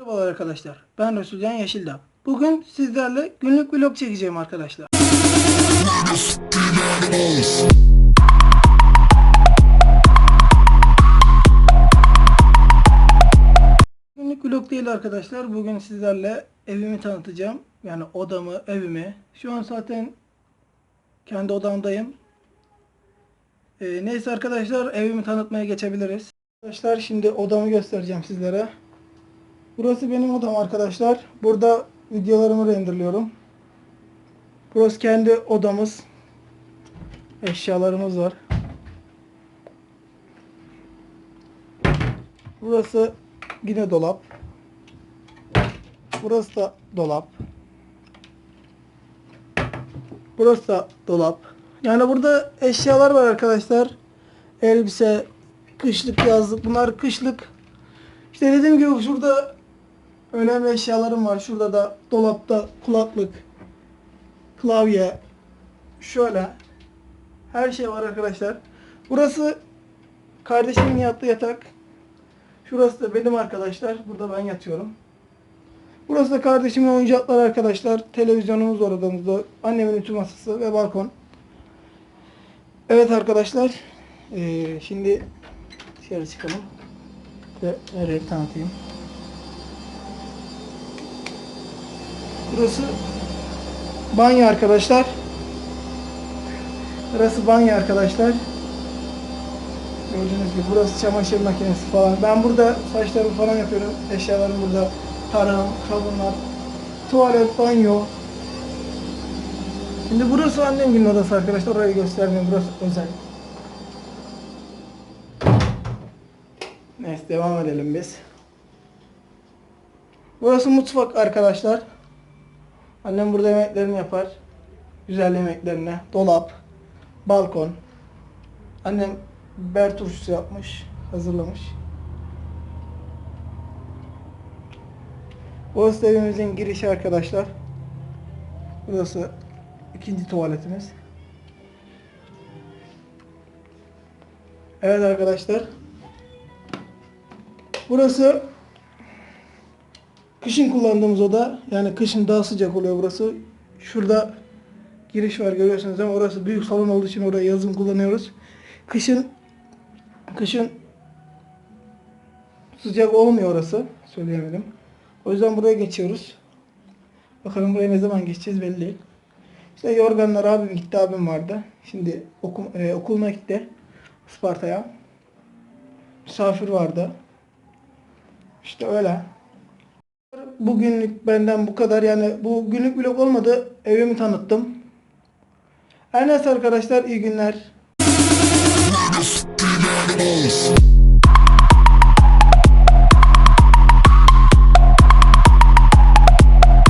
Merhabalar arkadaşlar. Ben Resulcan Yeşildağ. Bugün sizlerle günlük vlog çekeceğim arkadaşlar. Günlük vlog değil arkadaşlar. Bugün sizlerle evimi tanıtacağım. Yani odamı, evimi. Şu an zaten kendi odamdayım. Ee, neyse arkadaşlar evimi tanıtmaya geçebiliriz. Arkadaşlar şimdi odamı göstereceğim sizlere. Burası benim odam arkadaşlar. Burada videolarımı renderliyorum. Burası kendi odamız. Eşyalarımız var. Burası yine dolap. Burası da dolap. Burası da dolap. Yani burada eşyalar var arkadaşlar. Elbise, kışlık, yazlık. Bunlar kışlık. İşte dediğim gibi şurada önemli eşyalarım var. Şurada da dolapta kulaklık, klavye, şöyle her şey var arkadaşlar. Burası kardeşimin yattığı yatak. Şurası da benim arkadaşlar. Burada ben yatıyorum. Burası da kardeşimin oyuncakları arkadaşlar. Televizyonumuz var odamızda. Annemin ütü masası ve balkon. Evet arkadaşlar. eee, şimdi dışarı çıkalım. Ve nereye tanıtayım. Burası banyo arkadaşlar. Burası banyo arkadaşlar. Gördüğünüz gibi burası çamaşır makinesi falan. Ben burada saçlarımı falan yapıyorum. Eşyalarım burada. Tarağım, sabunlar, tuvalet, banyo. Şimdi burası annemgilin odası arkadaşlar. Orayı göstermiyorum. Burası özel. Neyse devam edelim biz. Burası mutfak arkadaşlar. Annem burada yemeklerini yapar. Güzel yemeklerini. Dolap, balkon. Annem biber turşusu yapmış, hazırlamış. Burası da evimizin girişi arkadaşlar. Burası ikinci tuvaletimiz. Evet arkadaşlar. Burası kışın kullandığımız oda. Yani kışın daha sıcak oluyor burası. Şurada giriş var görüyorsunuz ama orası büyük salon olduğu için orayı yazın kullanıyoruz. Kışın kışın sıcak olmuyor orası. Söyleyemedim. O yüzden buraya geçiyoruz. Bakalım buraya ne zaman geçeceğiz belli değil. İşte yorganlar abim gitti abim vardı. Şimdi okum, e, okuluna gitti. Isparta'ya. Misafir vardı. İşte öyle. Bugünlük benden bu kadar. Yani bu günlük vlog olmadı. Evimi tanıttım. Her neyse arkadaşlar iyi günler.